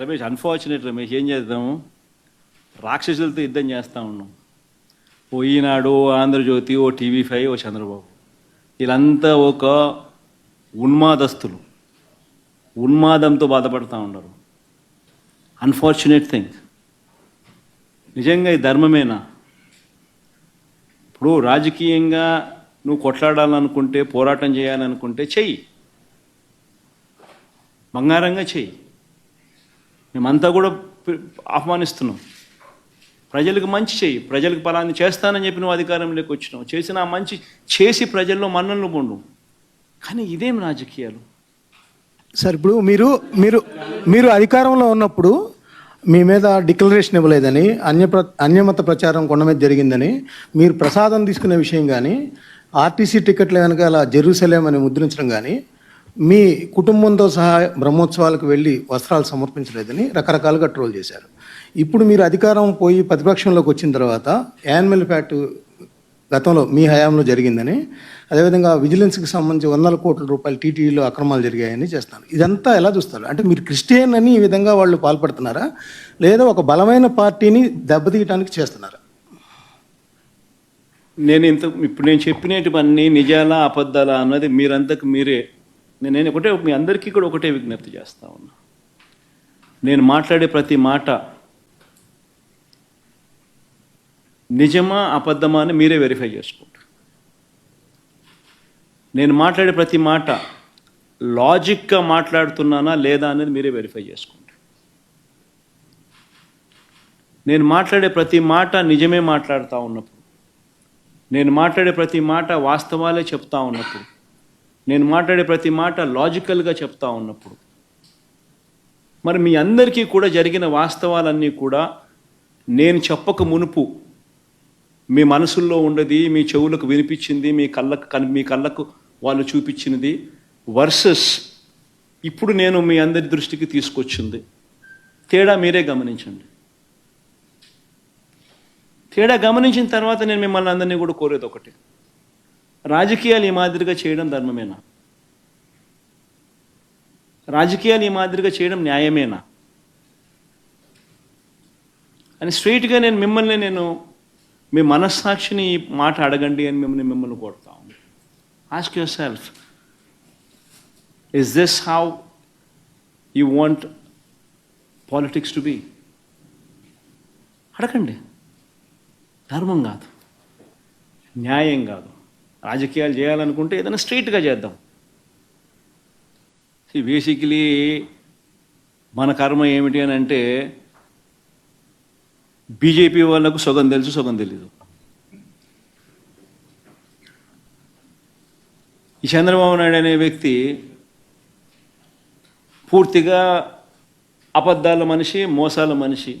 Ramesh unfortunate Ramesh ఏం చేద్దాము రాక్షసులతో యుద్ధం చేస్తూ ఉన్నాం. ఓ ఈనాడు ఓ ఆంధ్రజ్యోతి ఓ టీవీ ఫైవ్ ఓ చంద్రబాబు. వీళ్ళంతా ఒక ఉన్మాదస్తులు. ఉన్మాదంతో బాధపడుతూ ఉన్నారు. అన్ఫార్చునేట్ థింగ్ నిజంగా ఈ ధర్మమేనా? ఇప్పుడు రాజకీయంగా నువ్వు కొట్లాడాలనుకుంటే పోరాటం చేయాలనుకుంటే చెయ్యి. బంగారంగా చెయ్యి. మేమంతా కూడా ఆహ్వానిస్తున్నాం. ప్రజలకు మంచి చేయి ప్రజలకు ఫలాన్ని చేస్తానని చెప్పి నువ్వు అధికారంలోకి వచ్చినావు. చేసిన ఆ మంచి చేసి ప్రజల్లో మన్ననలు పొండు కానీ ఇదేం రాజకీయాలు? సార్ ఇప్పుడు మీరు మీరు మీరు అధికారంలో ఉన్నప్పుడు మీ మీద డిక్లరేషన్ ఇవ్వలేదని అన్యప్ర అన్యమత ప్రచారం కొండ మీద జరిగిందని మీరు ప్రసాదం తీసుకునే విషయం కానీ ఆర్టీసీ టికెట్ల అలా జెరూసలేం అని ముద్రించడం కానీ మీ కుటుంబంతో సహా బ్రహ్మోత్సవాలకు వెళ్ళి వస్త్రాలు సమర్పించలేదని రకరకాలుగా ట్రోల్ చేశారు. ఇప్పుడు మీరు అధికారం పోయి ప్రతిపక్షంలోకి వచ్చిన తర్వాత యానిమల్ ఫ్యాట్ గతంలో మీ హయాంలో జరిగిందని అదేవిధంగా విజిలెన్స్కి సంబంధించి వందల కోట్ల రూపాయలు టీటీడీలో అక్రమాలు జరిగాయని చేస్తాను ఇదంతా ఎలా చూస్తారు? అంటే మీరు క్రిస్టియన్ అని ఈ విధంగా వాళ్ళు పాల్పడుతున్నారా? లేదా ఒక బలమైన పార్టీని దెబ్బతీయడానికి చేస్తున్నారా? నేను ఇంత ఇప్పుడు నేను చెప్పినటువన్నీ నిజాలా అబద్ధాలా అన్నది మీరంతకు మీరే నేను ఒకటే మీ అందరికీ కూడా ఒకటే విజ్ఞప్తి చేస్తా ఉన్నా. నేను మాట్లాడే ప్రతి మాట నిజమా అబద్ధమా అని మీరే వెరిఫై చేసుకోండి. నేను మాట్లాడే ప్రతి మాట లాజిక్గా మాట్లాడుతున్నానా లేదా అనేది మీరే వెరిఫై చేసుకోండి. నేను మాట్లాడే ప్రతి మాట నిజమే మాట్లాడుతూ ఉన్నప్పుడు నేను మాట్లాడే ప్రతి మాట వాస్తవాలే చెప్తా ఉన్నప్పుడు నేను మాట్లాడే ప్రతి మాట లాజికల్గా చెప్తా ఉన్నప్పుడు. మరి మీ అందరికీ కూడా జరిగిన వాస్తవాలన్నీ కూడా నేను చెప్పక మునుపు మీ మనసుల్లో ఉండేది మీ చెవులకు వినిపించింది మీ కళ్ళకు కన్- మీ కళ్ళకు వాళ్ళు చూపించినది వర్సెస్ ఇప్పుడు నేను మీ అందరి దృష్టికి తీసుకొచ్చింది. తేడా మీరే గమనించండి. తేడా గమనించిన తర్వాత నేను మిమ్మల్ని అందరినీ కూడా కోరేది ఒకటి. రాజకీయాలు ఈ మాదిరిగా చేయడం ధర్మమేనా? రాజకీయాలు ఈ మాదిరిగా చేయడం న్యాయమేనా? అని స్ట్రైట్గా నేను మిమ్మల్ని నేను మీ మనస్సాక్షిని ఈ మాట అడగండి అని మిమ్మల్ని మిమ్మల్ని కోరుతాం ask yourself is this how you want politics to be అడగండి. ధర్మం కాదు న్యాయం కాదు. రాజకీయాలు చేయాలనుకుంటే ఏదైనా స్ట్రైట్గా చేద్దాం. బేసిక్లీ మన కర్మ ఏమిటి అని అంటే బీజేపీ వాళ్ళకు సుగం తెలుసు సుగం తెలీదు. ఈ చంద్రబాబు నాయుడు అనే వ్యక్తి పూర్తిగా అబద్ధాల మనిషి మోసాల మనిషి.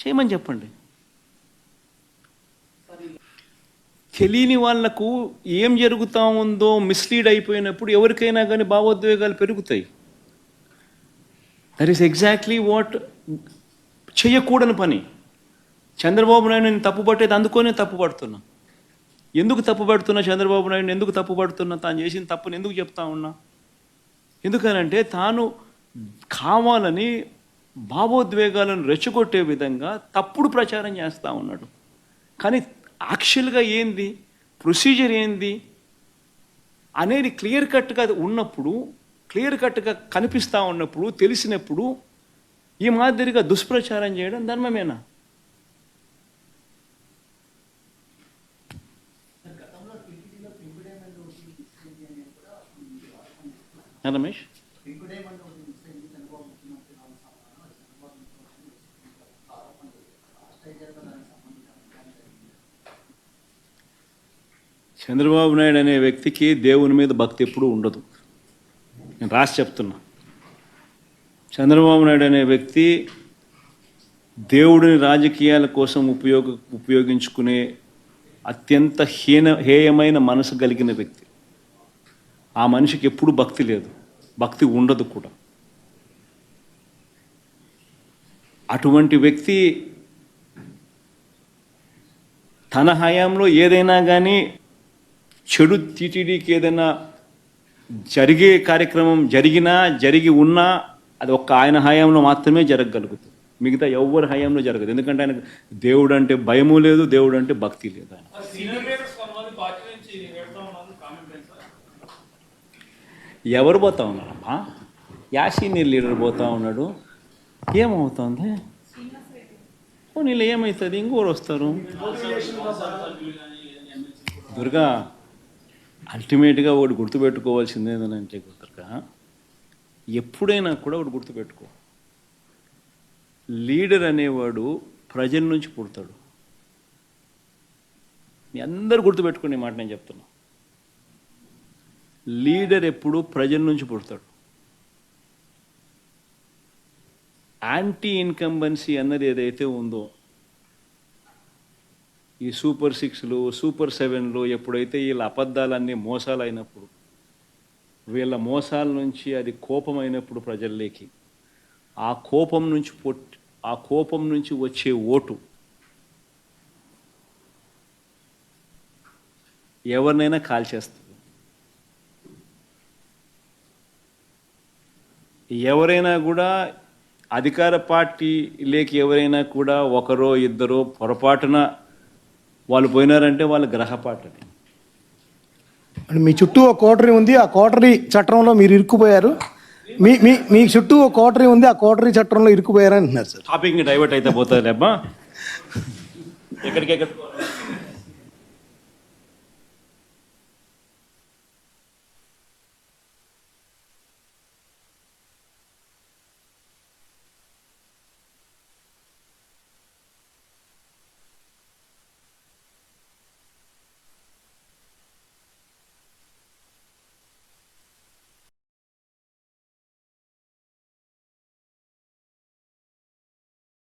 చేయమని చెప్పండి. తెలియని వాళ్ళకు ఏం జరుగుతా ఉందో మిస్లీడ్ అయిపోయినప్పుడు ఎవరికైనా కానీ భావోద్వేగాలు పెరుగుతాయి. దట్ ఈస్ ఎగ్జాక్ట్లీ వాట్ చేయకూడని పని. చంద్రబాబు నాయుడు నేను తప్పు పట్టేది అందుకోనే తప్పు పడుతున్నా ఎందుకు తప్పు పడుతున్నా చంద్రబాబు నాయుడు? ఎందుకు తప్పు పడుతున్నా తాను చేసిన తప్పుని ఎందుకు చెప్తా ఉన్నా? ఎందుకనంటే తాను కావాలని భావోద్వేగాలను రెచ్చగొట్టే విధంగా తప్పుడు ప్రచారం చేస్తూ ఉన్నాడు. కానీ యాక్చువల్గా ఏంది? ప్రొసీజర్ ఏంది? అనేది క్లియర్ కట్గా ఉన్నప్పుడు క్లియర్ కట్గా కనిపిస్తూ ఉన్నప్పుడు తెలిసినప్పుడు ఈ మాదిరిగా దుష్ప్రచారం చేయడం ధర్మమేనా? రమేష్? చంద్రబాబు నాయుడు అనే వ్యక్తికి దేవుని మీద భక్తి ఎప్పుడూ ఉండదు. నేను రాసి చెప్తున్నా. చంద్రబాబు నాయుడు అనే వ్యక్తి దేవుడిని రాజకీయాల కోసం ఉపయోగ ఉపయోగించుకునే అత్యంత హీన హేయమైన మనసు కలిగిన వ్యక్తి. ఆ మనిషికి ఎప్పుడు భక్తి లేదు. భక్తి ఉండదు కూడా. అటువంటి వ్యక్తి తన హయాంలో ఏదైనా కానీ చెడు టీటీడీకి ఏదైనా జరిగే కార్యక్రమం జరిగినా జరిగి ఉన్నా అది ఒక్క ఆయన హయాంలో మాత్రమే జరగగలుగుతుంది. మిగతా ఎవరి హయాంలో జరగదు. ఎందుకంటే ఆయనకు దేవుడు అంటే భయము లేదు దేవుడు అంటే భక్తి లేదు ఆయన ఎవరు పోతా ఉన్నారమ్మా యా సీనియర్ లీడర్ పోతా ఉన్నాడు. ఏమవుతుంది? నీళ్ళు ఏమవుతుంది ఇంకోరు వస్తారు. దుర్గా అల్టిమేట్గా వాడు గుర్తుపెట్టుకోవాల్సింది ఏంటంటే దుర్గా ఎప్పుడైనా కూడా ఒకటి గుర్తుపెట్టుకో. లీడర్ అనేవాడు ప్రజల నుంచి పుడతాడు. మీ అందరు గుర్తుపెట్టుకునే మాట నేను చెప్తున్నా. లీడర్ ఎప్పుడు ప్రజల నుంచి పుడతాడు. యాంటీ ఇన్కంబెన్సీ అన్నది ఏదైతే ఉందో ఈ సూపర్ సిక్స్లు సూపర్ సెవెన్లు ఎప్పుడైతే వీళ్ళ అబద్ధాలన్నీ మోసాలు అయినప్పుడు వీళ్ళ మోసాల నుంచి అది కోపమైనప్పుడు ప్రజల్లోకి ఆ కోపం నుంచి పొట్ ఆ కోపం నుంచి వచ్చే ఓటు ఎవరినైనా కాల్చేస్తుంది. ఎవరైనా కూడా అధికార పార్టీ లేక ఎవరైనా కూడా ఒకరో ఇద్దరో పొరపాటున వాళ్ళు పోయినారంటే వాళ్ళ గ్రహపాటని మీ చుట్టూ ఒక కోటరీ ఉంది ఆ కోటరీ చట్టంలో మీరు ఇరుక్కుపోయారు. మీ మీ మీ చుట్టూ ఒక కోటరీ ఉంది ఆ కోటరీ చట్టంలో ఇరుక్కుపోయారు అంటున్నారు సార్. టాపిక్ డైవర్ట్ అయితే పోతుంది అబ్బా ఎక్కడికెక్కడ?